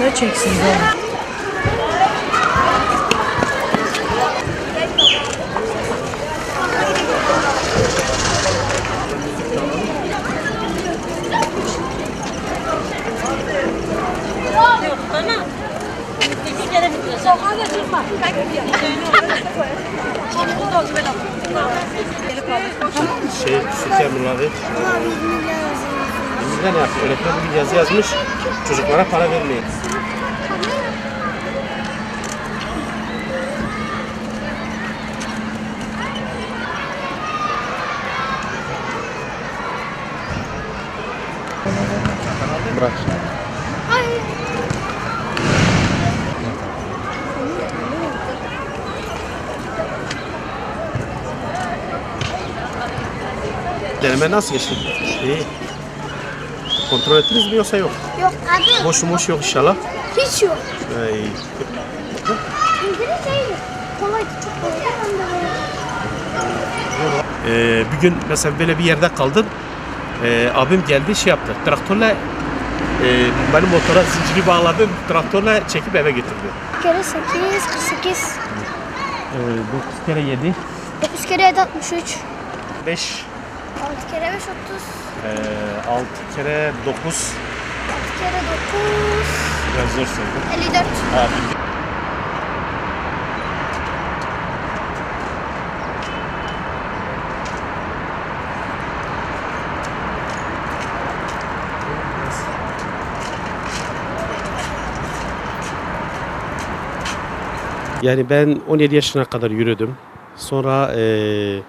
Ne çeksin böyle? Şey, süt emrileri. Ama biz milyon yazıyoruz. Bizde ne yapıyor? Öğretmen bir yazı yazmış. Çocuklara para vermeyin. Bırak. Hayır. Deneme nasıl geçti? İyi. Kontrol ettiniz mi yoksa yok? Yok adı Boş boş yok inşallah. hiç yok. Ay. Kolay çok kolay. Ee, bir gün mesela böyle bir yerde kaldım. Ee, abim geldi şey yaptı. Traktörle e, benim motora zinciri bağladım. Traktörle çekip eve getirdi. Bir kere 8, 48. Ee, 9 kere 7. 9 kere 7, 63. 5. 6 kere 5, 30. Ee, 6 kere 9. 6 kere 9. Biraz zor saydım. 54. Abi. Yani ben 17 yaşına kadar yürüdüm. Sonra eee,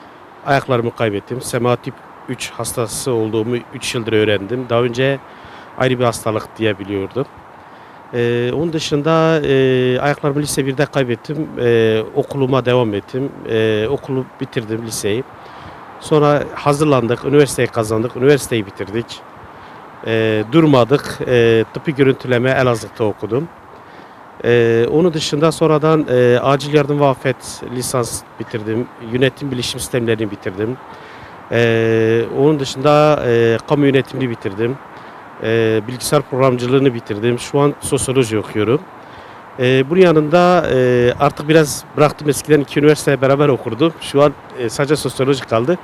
ayaklarımı kaybettim. Sema tip 3 hastası olduğumu 3 yıldır öğrendim. Daha önce ayrı bir hastalık diye biliyordum. Eee, onun dışında eee, ayaklarımı lise 1'de kaybettim. Eee, okuluma devam ettim. Eee, okulu bitirdim liseyi. Sonra hazırlandık, üniversiteyi kazandık, üniversiteyi bitirdik. Eee, durmadık. Eee tıbbi görüntüleme Elazığ'da okudum. Ee, onun dışında sonradan e, acil yardım ve afet lisans bitirdim. Yönetim bilişim sistemlerini bitirdim. Ee, onun dışında e, kamu yönetimini bitirdim. Ee, bilgisayar programcılığını bitirdim. Şu an sosyoloji okuyorum. Ee, bunun yanında e, artık biraz bıraktım. Eskiden iki üniversiteye beraber okurdum. Şu an e, sadece sosyoloji kaldı.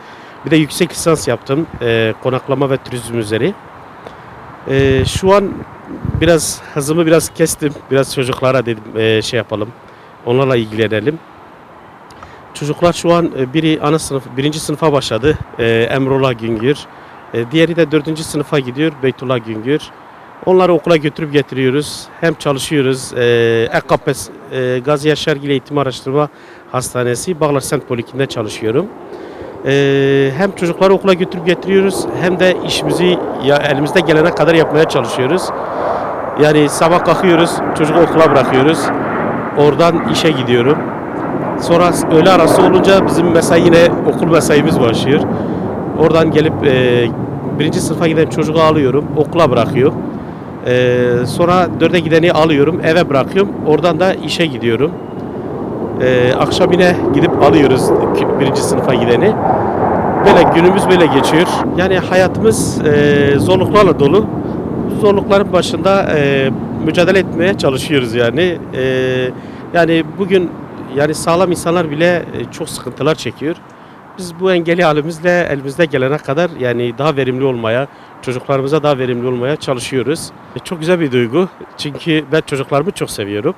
Bir de yüksek lisans yaptım. E, konaklama ve turizm üzeri. E, şu an biraz hızımı biraz kestim. Biraz çocuklara dedim e, şey yapalım. Onlarla ilgilenelim. Çocuklar şu an e, biri ana sınıf, birinci sınıfa başladı. E, Emrullah Güngör. E, diğeri de dördüncü sınıfa gidiyor. Beytullah Güngör. Onları okula götürüp getiriyoruz. Hem çalışıyoruz. E, EKPES, e, Gazi Yaşargil Eğitim Araştırma Hastanesi, Bağlar Sent Polikliniğinde çalışıyorum. E, hem çocukları okula götürüp getiriyoruz hem de işimizi ya elimizde gelene kadar yapmaya çalışıyoruz. Yani sabah kalkıyoruz, çocuğu okula bırakıyoruz. Oradan işe gidiyorum. Sonra öğle arası olunca bizim mesai yine okul mesaimiz başlıyor. Oradan gelip e, birinci sınıfa giden çocuğu alıyorum, okula bırakıyorum. Ee, sonra dörde gideni alıyorum, eve bırakıyorum. Oradan da işe gidiyorum. Ee, akşam yine gidip alıyoruz birinci sınıfa gideni. Böyle günümüz böyle geçiyor. Yani hayatımız e, zorluklarla dolu. Zorlukların başında e, mücadele etmeye çalışıyoruz yani. E, yani bugün yani sağlam insanlar bile e, çok sıkıntılar çekiyor. Biz bu engeli halimizle elimizde gelene kadar yani daha verimli olmaya, çocuklarımıza daha verimli olmaya çalışıyoruz. E, çok güzel bir duygu. Çünkü ben çocuklarımı çok seviyorum.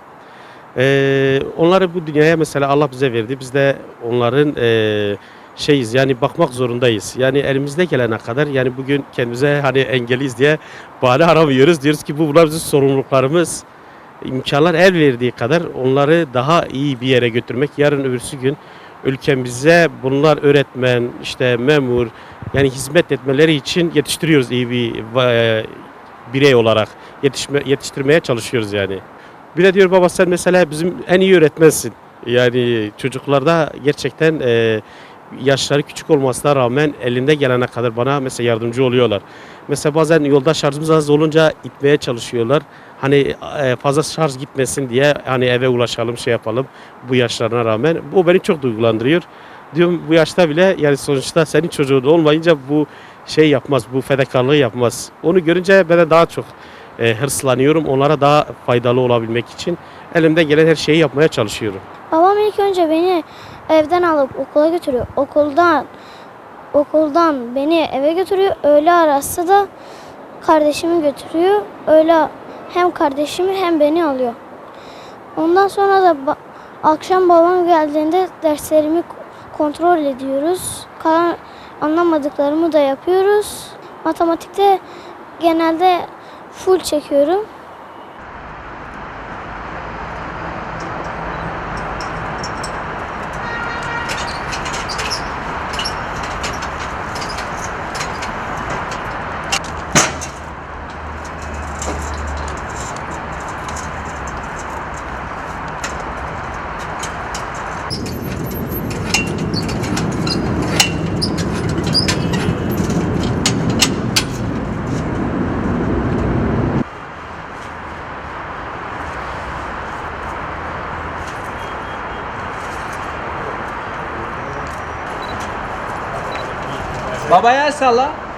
E, onları bu dünyaya mesela Allah bize verdi. Biz de onların e, şeyiz yani bakmak zorundayız. Yani elimizde gelene kadar yani bugün kendimize hani engeliyiz diye bahane aramıyoruz. Diyoruz ki bu bunlar bizim sorumluluklarımız. İmkanlar el verdiği kadar onları daha iyi bir yere götürmek. Yarın öbürsü gün ülkemize bunlar öğretmen, işte memur yani hizmet etmeleri için yetiştiriyoruz iyi bir e, birey olarak. Yetişme, yetiştirmeye çalışıyoruz yani. Bir de diyor baba sen mesela bizim en iyi öğretmensin. Yani çocuklarda gerçekten e, yaşları küçük olmasına rağmen elinde gelene kadar bana mesela yardımcı oluyorlar. Mesela bazen yolda şarjımız az olunca itmeye çalışıyorlar. Hani e, fazla şarj gitmesin diye hani eve ulaşalım şey yapalım bu yaşlarına rağmen. Bu beni çok duygulandırıyor. Diyorum bu yaşta bile yani sonuçta senin çocuğun olmayınca bu şey yapmaz, bu fedakarlığı yapmaz. Onu görünce ben daha çok e, hırslanıyorum. Onlara daha faydalı olabilmek için elimden gelen her şeyi yapmaya çalışıyorum. Babam ilk önce beni evden alıp okula götürüyor. Okuldan okuldan beni eve götürüyor. Öğle arası da kardeşimi götürüyor. Öyle hem kardeşimi hem beni alıyor. Ondan sonra da ba- akşam babam geldiğinde derslerimi kontrol ediyoruz. Kalan anlamadıklarımı da yapıyoruz. Matematikte genelde full çekiyorum. Babaya el salla.